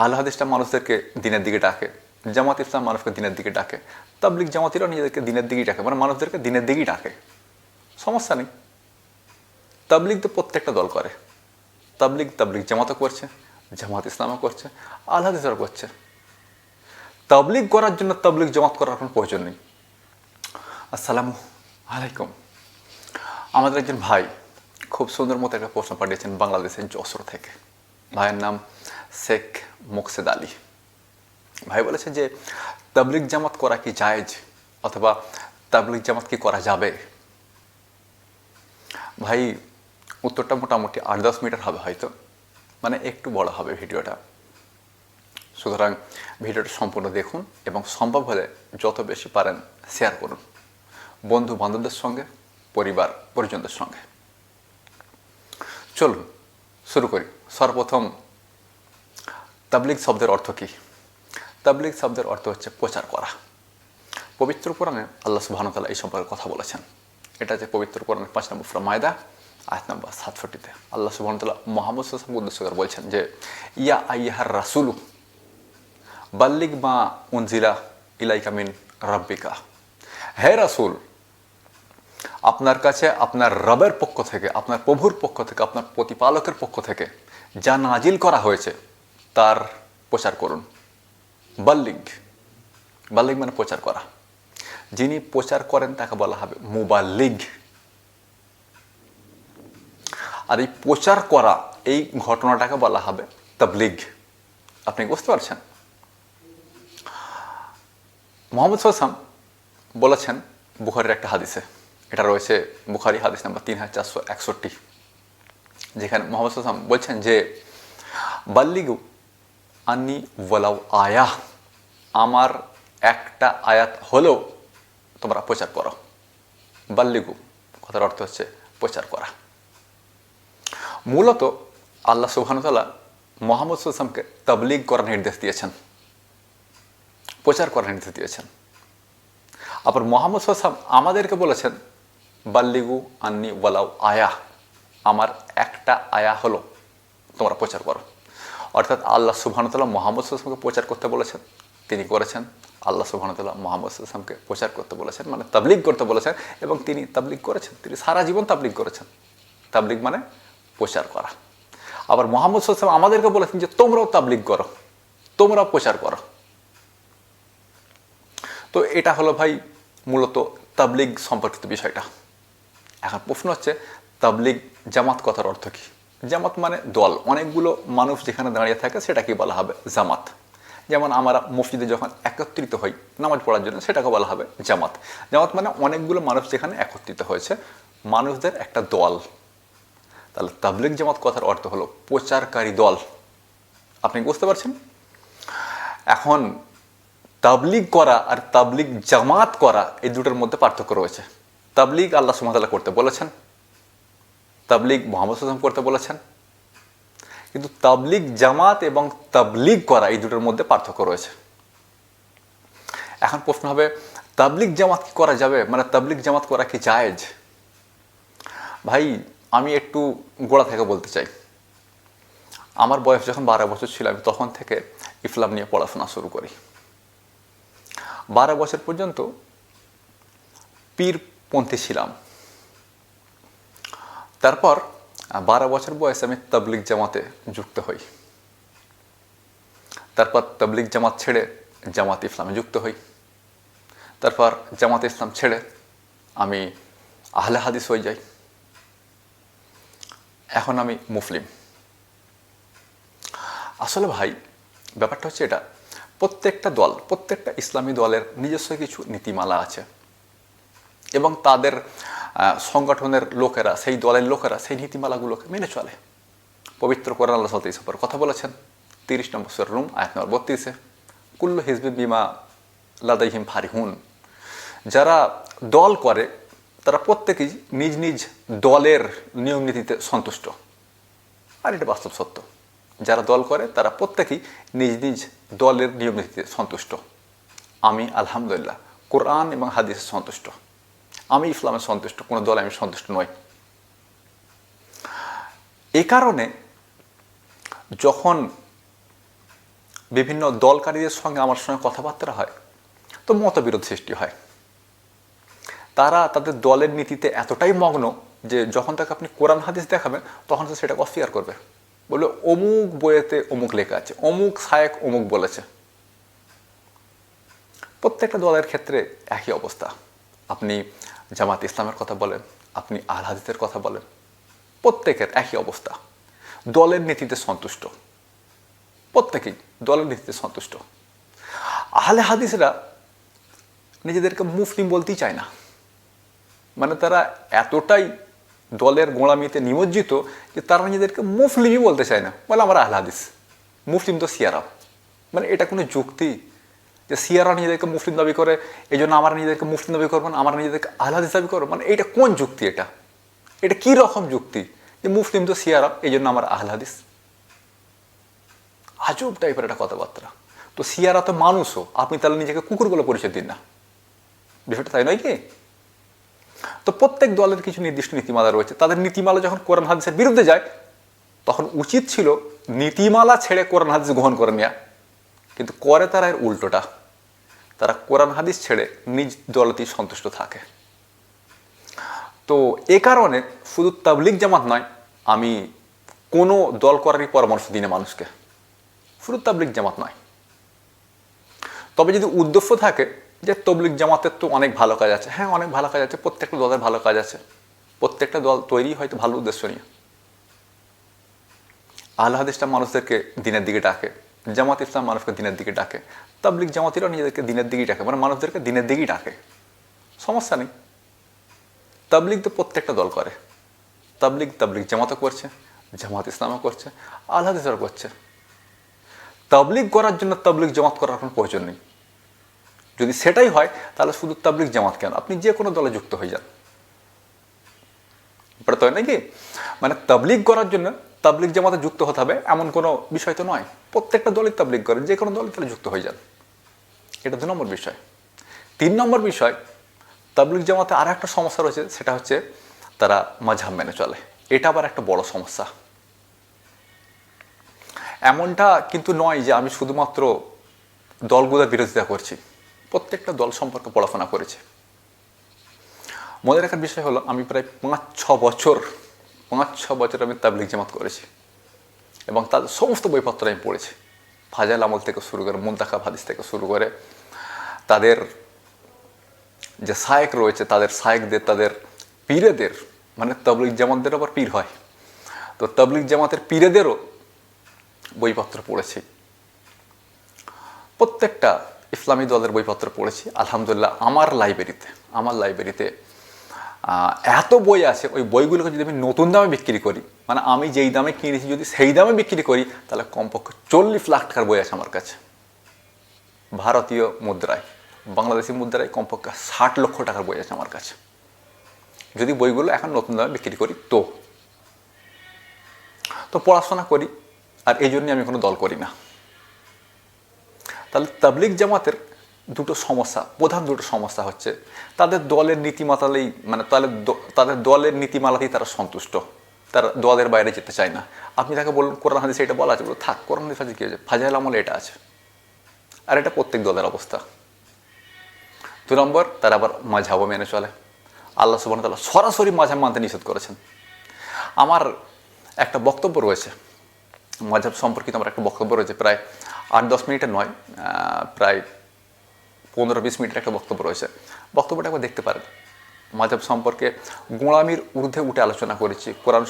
আহলে হাদিসটা মানুষদেরকে দিনের দিকে ডাকে, জামাত ইসলাম মানুষকে দিনের দিকে ডাকে তাবলিক জামাতিরাও নিজেদেরকে দিনের দিকেই ডাকে মানে মানুষদেরকে দিনের দিকেই ডাকে। সমস্যা নেই। তাবলিগ তো প্রত্যেকটা দল করে। তাবলিগ তাবলিগ জামাতও করছে, জামাত ইসলামও করছে আল হাদিসও করছে। তাবলিগ করার জন্য তাবলিগ জমাত করার কোনো প্রয়োজন নেই। আসসালামু আলাইকুম। আমাদের একজন ভাই খুব সুন্দর মতো একটা প্রশ্ন পাঠিয়েছেন বাংলাদেশের যশোর থেকে। ভাইয়ের নাম শেখ মুকসেদ আলী ভাই বলেছে যে, তাবলিগ জামাত করা কি জায়েজ অথবা তাবলিগ জামাত কি করা যাবে? ভাই, উত্তরটা মোটামুটি আট দশ মিটার হবে হয়তো। মানে একটু বড় হবে ভিডিওটা। সুতরাং ভিডিওটা সম্পূর্ণ দেখুন এবং সম্ভব হলে যত বেশি পারেন শেয়ার করুন। বন্ধু বান্ধবদের সঙ্গে, পরিবার পরিজনদের সঙ্গে। চলুন, শুরু করি। সর্বপ্রথম তাবলিগ শব্দের অর্থ কী? তাবলিগ শব্দের অর্থ হচ্ছে প্রচার করা। পবিত্র কোরআনে আল্লাহ সুবাহতাল্লাহ এই সম্পর্কে কথা বলেছেন। এটা যে পবিত্র কোরআনের পাঁচ নম্বর মায়দা, আয়াত নম্বর সাতষট্টিতে আল্লাহ সুবাহতাল্লাহ মোহাম্মদ সাল্লাম উদ্দেশ্য করে বলছেন যে, ইয়া আইয়াহার রাসুলু বাল্লিক মা উনজিলা ইলাইকা মিন রাব্বিকা। হে রাসুল, আপনার কাছে আপনার রবের পক্ষ থেকে, আপনার প্রভুর পক্ষ থেকে, আপনার প্রতিপালকের পক্ষ থেকে যা নাজিল করা হয়েছে তার প্রচার করুন। বাল্লিগ। বাল্লিগ মানে প্রচার করা। যিনি প্রচার করেন, তাকে বলা হবে মুবাল্লিগ। আর এই প্রচার করা, এই ঘটনাটাকে বলা হবে তাবলিগ। আপনি বুঝতে পারছেন? মোহাম্মদ সাল্লাম বলেছেন বুখারির একটা হাদিসে। এটা রয়েছে বুখারি হাদিস নাম্বার তিন হাজার চারশো একষট্টি। যেখানে মোহাম্মদ সাল্লাম বলছেন যে, বাল্লিগু আন্নি ওয়ালাউ আয়া। আমার একটা আয়াত হলেও তোমরা প্রচার করো। বাল্লিগু, কথার অর্থ হচ্ছে প্রচার করা। মূলত আল্লাহ সুবহানুতাল্লাহ মোহাম্মদ সুলসামকে তাবলিগ করার নির্দেশ দিয়েছেন। প্রচার করার নির্দেশ দিয়েছেন। আবার মোহাম্মদ সাল্লাম আমাদেরকে বলেছেন, বাল্লিগু আন্নি ওয়ালাউ আয়া। আমার একটা আয়া হলো, তোমরা প্রচার করো। অর্থাৎ আল্লাহ সুবহানুতাল্লাহ মোহাম্মদ সাল্লামকে প্রচার করতে বলেছেন। তিনি করেছেন। আল্লাহ সুবহানুতাল্লাহ মোহাম্মদ সাল্লামকে প্রচার করতে বলেছেন মানে তাবলিগ করতে বলেছেন এবং তিনি তাবলিগ করেছেন। তিনি সারা জীবন তাবলিগ করেছেন। তাবলিগ মানে প্রচার করা। আবার মোহাম্মদ সাল্লাম আমাদেরকে বলেছেন যে, তোমরাও তাবলিগ করো। তোমরাও প্রচার করো। তো এটা হলো ভাই মূলত তাবলিগ সম্পর্কিত বিষয়টা। এখন প্রশ্ন হচ্ছে, তাবলিগ জামাত কথার অর্থ কী? জামাত মানে দল। অনেকগুলো মানুষ যেখানে দাঁড়িয়ে থাকে সেটাকে বলা হবে জামাত। যেমন আমরা মসজিদে যখন একত্রিত হই, নামাজ পড়ার জন্য সেটাকে বলা হবে জামাত। জামাত মানে অনেকগুলো মানুষ যেখানে একত্রিত হয়েছে, মানুষদের একটা দল। তাহলে তাবলিগ জামাত কথার অর্থ হলো প্রচারকারী দল। আপনি বুঝতে পারছেন? এখন তাবলিগ করা আর তাবলিগ জামাত করা, এই দুটোর মধ্যে পার্থক্য রয়েছে। তাবলিগ আল্লাহ সুমতাল্লাহ করতে বলেছেন তাবলিগ মোহাম্মদ সাল্লাম করতে বলেছেন। কিন্তু তাবলিগ জামাত এবং তাবলিগ করা এই দুটোর মধ্যে পার্থক্য রয়েছে। এখন প্রশ্ন হবে, তাবলিগ জামাত কি করা যাবে? মানে তাবলিগ জামাত করা কি জায়েজ? ভাই, আমি একটু গোড়া থেকে বলতে চাই। আমার বয়স যখন বারো বছর ছিল, আমি তখন থেকে ইসলাম নিয়ে পড়াশোনা শুরু করি। বারো বছর পর্যন্ত পীরপন্থী ছিলাম। তারপর বারো বছর বয়সে আমি তাবলিগ জামাতে যুক্ত হই। তারপর তাবলিগ জামাত ছেড়ে জামাত ইসলামে যুক্ত হই। তারপর জামাত ইসলাম ছেড়ে আমি আহলে হাদিস হয়ে যাই। এখন আমি মুসলিম। আসলে ভাই, ব্যাপারটা হচ্ছে এটা, প্রত্যেকটা দল, প্রত্যেকটা ইসলামী দলের নিজস্ব কিছু নীতিমালা আছে। এবং তাদের সংগঠনের লোকেরা, সেই দলের লোকেরা, সেই নীতিমালাগুলোকে মেনে চলে। পবিত্র কোরআন আল্লাহ সাল্লাহ ইসফর কথা বলেছেন, তিরিশ নম্বর সুর রুম, আয়াত নম্বর বত্রিশে, কুল্লু হিজবি বিমা লাদাইহিম ফারিহুন। যারা দল করে, তারা প্রত্যেকেই নিজ নিজ দলের নিয়ম নীতিতে সন্তুষ্ট। আর এটা বাস্তব সত্য। যারা দল করে, তারা প্রত্যেকেই নিজ নিজ দলের নিয়ম নীতিতে সন্তুষ্ট। আমি আলহামদুলিল্লাহ, কোরআন এবং হাদিসে সন্তুষ্ট। আমি ইসলামে সন্তুষ্ট, কোনো দলে আমি সন্তুষ্ট নই। এ কারণে যখন বিভিন্ন দলকারীদের সঙ্গে আমার সঙ্গে কথাবার্তা হয়, তো মতবিরোধ সৃষ্টি হয়। তারা তাদের দলের নীতিতে এতটাই মগ্ন যে যখন তাকে আপনি কোরআন হাদিস দেখাবেন, তখন সে সেটাকে অস্বীকার করবে। বলবে, অমুক বইয়েতে অমুক লেখা আছে, অমুক সায়ক অমুক বলেছে। প্রত্যেকটা দলের ক্ষেত্রে একই অবস্থা। আপনি জামাত ইসলামের কথা বলেন, আপনি আল হাদিসের কথা বলেন, প্রত্যেকের একই অবস্থা। দলের নীতিতে সন্তুষ্ট। প্রত্যেকেই দলের নীতিতে সন্তুষ্ট। আহলে হাদিসরা নিজেদেরকে মুসলিম বলতেই চায় না। মানে তারা এতটাই দলের গোড়ামিতে নিমজ্জিত যে তারা নিজেদেরকে মুসলিমই বলতে চায় না। বলে আমরা আহলে হাদিস মুসলিম তো সিয়ারা। মানে এটা কোনো যুক্তি যে সিয়ারা নিজেদেরকে মুসলিম দাবি করে এই জন্য আমরা নিজেদেরকে মুসলিম দাবি করব না, আমরা নিজেদেরকে আহলে হাদিস দাবি করব। মানে এটা কোন যুক্তি এটা? এটা কি রকম যুক্তি? যে মুসলিম তো সিয়ারা এই জন্য আমার আহ্লাদিস। আজব টাইপের একটা কথাবার্তা। তো সিয়ারা তো মানুষও, আপনি তাহলে নিজেকে কুকুর বলে পরিচয় দিন না। বিষয়টা তাই নয় কি? তো প্রত্যেক দলের কিছু নির্দিষ্ট নীতিমালা রয়েছে। তাদের নীতিমালা যখন কোরআন হাদিসের বিরুদ্ধে যায়, তখন উচিত ছিল নীতিমালা ছেড়ে কোরআন হাদিস গ্রহণ করে নেওয়া কিন্তু করে তারা এর উল্টোটা। তারা কোরআন হাদিস ছেড়ে নিজ দলতেই সন্তুষ্ট থাকে। তো এ কারণে শুধু তাবলিক জামাত নয়, আমি কোনো দল করারই পরামর্শ দিই না মানুষকে। শুধু তাবলিক জামাত নয়। তবে যদি উদ্দেশ্য থাকে যে তবলিক জামাতের তো অনেক ভালো কাজ আছে হ্যাঁ অনেক ভালো কাজ আছে, প্রত্যেকটা দলের ভালো কাজ আছে, প্রত্যেকটা দল তৈরি হয়তো ভালো উদ্দেশ্য নিয়ে। আল্লাহ হাদিসটা মানুষদেরকে দিনের দিকে ডাকে। জামাত ইসলাম মানুষকে দিনের দিকে ডাকে। তাবলিক জামাতিরাও নিজেদেরকে দিনের দিকেই ডাকে মানে মানুষদেরকে দিনের দিকেই ডাকে। সমস্যা নেই। তাবলিক তো প্রত্যেকটা দল করে। তাবলিক তাবলিক জামাতও করছে, জামাত ইসলামও করছে আল্লাহ করছে। তাবলিক করার জন্য তাবলিক জামাত করার কোনো প্রয়োজন নেই। যদি সেটাই হয়, তাহলে শুধু তাবলিক জামাত কেন? আপনি যে কোনো দলে যুক্ত হয়ে যান। তো হয় নাকি? মানে তাবলিগ করার জন্য তাবলিগ জামাতে যুক্ত হতে হবে, এমন কোনো বিষয় তো নয়। প্রত্যেকটা দলই তাবলিগ করেন যে কোনো দলে তাহলে যুক্ত হয়ে যান এটা দু নম্বর বিষয়। তিন নম্বর বিষয়, তাবলিগ জামাতে আর একটা সমস্যা রয়েছে, সেটা হচ্ছে তারা মাঝহাব মেনে চলে। এটা আবার একটা বড় সমস্যা। এমনটা কিন্তু নয় যে আমি শুধুমাত্র দলগুলোর বিরোধিতা করছি, প্রত্যেকটা দল সম্পর্কে পড়াশোনা করেছি। মনে রাখার বিষয় হলো, আমি প্রায় পাঁচ ছ বছর পাঁচ ছ বছর আমি তাবলিক জামাত করেছি। এবং তাদের সমস্ত বইপত্র আমি পড়েছি। ফাজাল আমল থেকে শুরু করে মুন্তাখা হাদিস থেকে শুরু করে তাদের যে সায়েক রয়েছে, তাদের সায়েকদের তাদের পীরেদের মানে তবলিক জামাতদের আবার পীর হয়। তো তবলিক জামাতের পীরেদেরও বইপত্র পড়েছি। প্রত্যেকটা ইসলামী দলের বইপত্র পড়েছি। আলহামদুলিল্লাহ, আমার লাইব্রেরিতে আমার লাইব্রেরিতে এত বই আছে, ওই বইগুলোকে যদি আমি নতুন দামে বিক্রি করি মানে আমি যেই দামে কিনেছি, যদি সেই দামে বিক্রি করি, তাহলে কমপক্ষে চল্লিশ লাখ টাকার বই আছে আমার কাছে। ভারতীয় মুদ্রায়, বাংলাদেশি মুদ্রায় কমপক্ষে ষাট লক্ষ টাকার বই আছে আমার কাছে। যদি বইগুলো এখন নতুন দামে বিক্রি করি, তো। তো পড়াশোনা করি, আর এই জন্যে আমি কোনো দল করি না। তাহলে তাবলিক জামাতের দুটো সমস্যা, প্রধান দুটো সমস্যা হচ্ছে তাদের দলের নীতিমালাতেই মানে তাদের তাদের দলের নীতিমালাতেই তারা সন্তুষ্ট। তারা দলের বাইরে যেতে চায় না। আপনি তাকে বলুন কোরআন হাদিসে এটা বলা আছে বলো থাক, কোরআন হাদিস আছে কী আছে? ফাজাইল আমলে এটা আছে। আর এটা প্রত্যেক দলের অবস্থা। দু নম্বর, তারা আবার মাঝাবও মেনে চলে। আল্লাহ সুবাহ তাল্লাহ সরাসরি মাঝাব মানতে নিষেধ করেছেন। আমার একটা বক্তব্য রয়েছে মাঝাব সম্পর্কিত আমার একটা বক্তব্য রয়েছে প্রায় আট দশ মিনিটের নয় প্রায় পনেরো বিশ মিনিটের একটা বক্তব্য রয়েছে। বক্তব্যটা একবার দেখতে পারেন। মাঝাব সম্পর্কে গোঁড়ামির ঊর্ধ্বে উঠে আলোচনা করেছি। কোরআন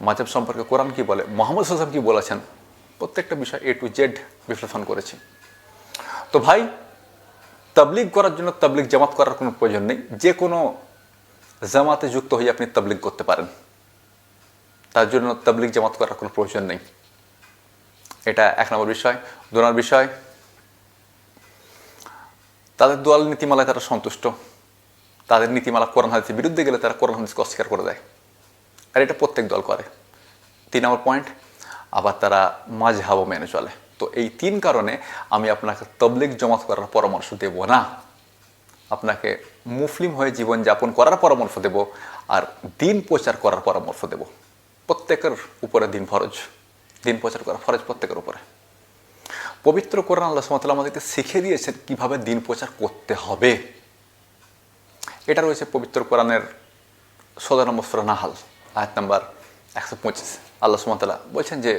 মাঝাব সম্পর্কে কোরআন কি বলে, মোহাম্মদ হাসান কি বলেছেন, প্রত্যেকটা বিষয় এ টু জেড বিশ্লেষণ করেছি। তো ভাই, তাবলিগ করার জন্য তাবলিগ জামাত করার কোনো প্রয়োজন নেই। যে কোনো জামাতে যুক্ত হয়ে আপনি তাবলিগ করতে পারেন। তার জন্য তাবলিগ জামাত করার কোনো প্রয়োজন নেই। এটা এক নম্বর বিষয়। দু নম্বর বিষয় তাদের দোয়াল নীতিমালায় তারা সন্তুষ্ট। তাদের নীতিমালা কোরআন হাদিসের বিরুদ্ধে গেলে তারা কোরআন হাদিসকে অস্বীকার করে দেয়। আর এটা প্রত্যেক দল করে। তিন নম্বর পয়েন্ট আবার তারা মাঝহাবও মেনে চলে। তো এই তিন কারণে আমি আপনাকে তবলিগ জমাত করার পরামর্শ দেব না। আপনাকে মুসলিম হয়ে জীবনযাপন করার পরামর্শ দেব আর দিন প্রচার করার পরামর্শ দেব। প্রত্যেকের উপরে দিন ফরজ। দিন প্রচার করা ফরজ প্রত্যেকের উপরে। পবিত্র কোরআন আল্লাহ সুমতাল্লাহ আমাদেরকে শিখে দিয়েছেন কীভাবে দিন প্রচার করতে হবে। এটা রয়েছে পবিত্র কোরআনের সদর নম্বর নাহাল, আয়াত নাম্বার একশো পঁচিশ। আল্লাহ সুমতাল্লাহ বলছেন যে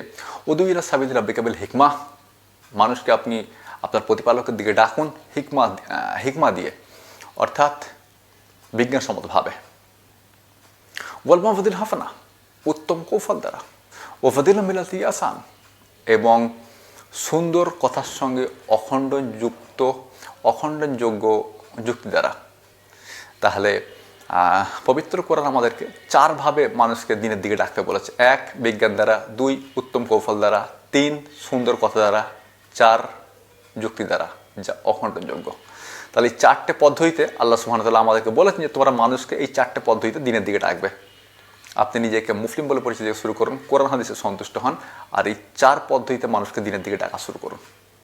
উদুইরা সাবিদ রাব্বিকাবিল হিকমা মানুষকে আপনি আপনার প্রতিপালকের দিকে ডাকুন, হিকমা হিকমা দিয়ে, অর্থাৎ বিজ্ঞানসম্মতভাবে ওয়াল মাহফুদুল হাফানা উত্তম কৌফল দ্বারা। ওফাদিল মিলাতি আসান এবং সুন্দর কথার সঙ্গে অখণ্ডনযুক্ত অখণ্ডনযোগ্য যুক্তি দ্বারা। তাহলে পবিত্র কোরআন আমাদেরকে চারভাবে মানুষকে দিনের দিকে ডাকতে বলেছে। এক, বিজ্ঞান দ্বারা, দুই, উত্তম কৌশল দ্বারা, তিন, সুন্দর কথা দ্বারা, চার, যুক্তি দ্বারা, যা অখণ্ডনযোগ্য তাহলে এই চারটে পদ্ধতিতে আল্লাহ সুহানতাল্লাহ আমাদেরকে বলেছেন যে তোমরা মানুষকে এই চারটে পদ্ধতিতে দিনের দিকে ডাকবে। আপনি নিজেকে মুসলিম বলে পরিচয় শুরু করুন, কোরআন হাদিসে সন্তুষ্ট হন, আর এই চার পদ্ধতিতে মানুষকে দিনের দিকে ডাকা শুরু করুন।